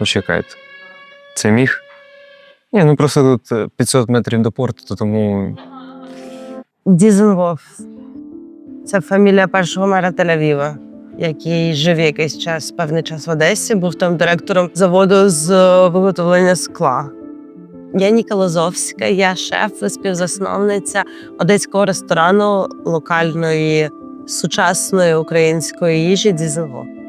Почекайте. Це міг? Ні, ну просто тут е, 500 метрів до порту, то тому Дізенвоф. Це фамілія першого мера Тель-Авіва, який жив якийсь час, певний час в Одесі, був там директором заводу з е, виготовлення скла. Я Ніка Лозовська, я шеф, співзасновниця одеського ресторану локальної сучасної української їжі Дізенвоф.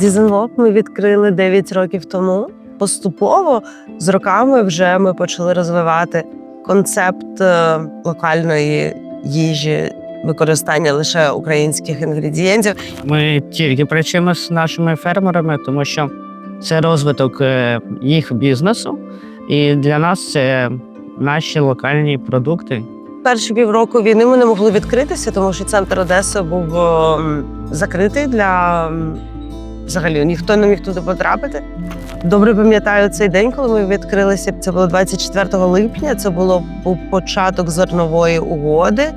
Дізенвоф ми відкрили 9 років тому. Поступово з роками вже ми почали розвивати концепт е, локальної їжі, використання лише українських інгредієнтів. Ми тільки працюємо з нашими фермерами, тому що це розвиток е, їх бізнесу, і для нас це наші локальні продукти. Перші півроку війни ми не могли відкритися, тому що центр Одеси був е, закритий для взагалі ніхто не міг туди потрапити. Добре пам'ятаю цей день, коли ми відкрилися. Це було 24 липня. Це було початок зернової угоди.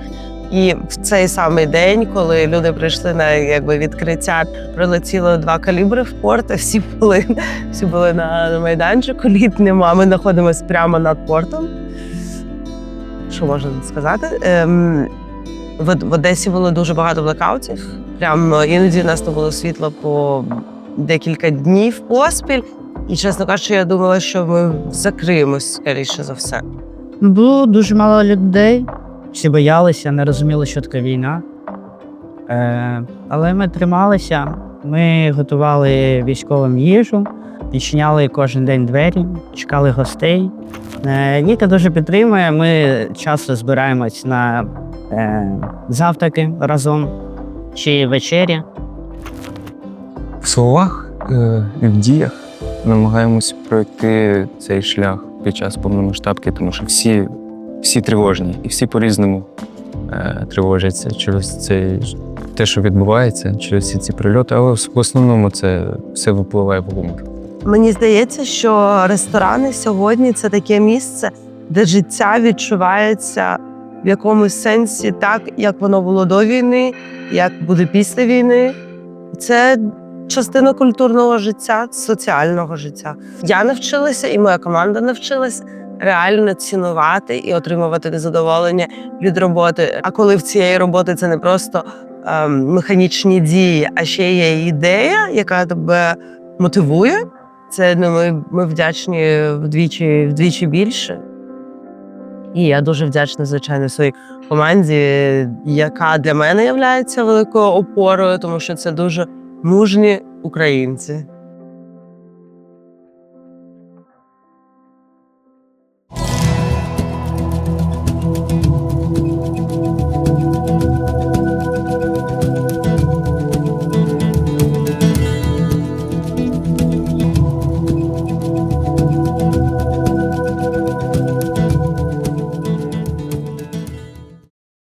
І в цей самий день, коли люди прийшли на якби відкриття, прилетіло два калібри в порт. Всі були всі були на, майданчику літньому. А ми знаходимося прямо над портом. Що можна сказати? Ем, в Одесі було дуже багато блекаутів. Прям іноді в нас не було світла по декілька днів поспіль. І, чесно кажучи, я думала, що ми закриємось скоріше за все. Було дуже мало людей. Всі боялися, не розуміли, що таке війна. Е, але ми трималися, ми готували військовим їжу, відчиняли кожен день двері, чекали гостей. Е, Ніка дуже підтримує. Ми часто збираємось на е, завтраки разом чи вечері. в словах е, і в діях намагаємось пройти цей шлях під час повномасштабки, тому що всі, всі тривожні і всі по-різному е, тривожаться через це, те, що відбувається, через всі ці прильоти, але в основному це все випливає в гумор. Мені здається, що ресторани сьогодні це таке місце, де життя відчувається в якомусь сенсі так, як воно було до війни, як буде після війни. Це частина культурного життя, соціального життя. Я навчилася, і моя команда навчилася реально цінувати і отримувати задоволення від роботи. А коли в цієї роботи це не просто ем, механічні дії, а ще є ідея, яка тебе мотивує. Це ну, ми, ми вдячні вдвічі, вдвічі більше. І я дуже вдячна, звичайно, своїй команді, яка для мене є великою опорою, тому що це дуже мужні українці.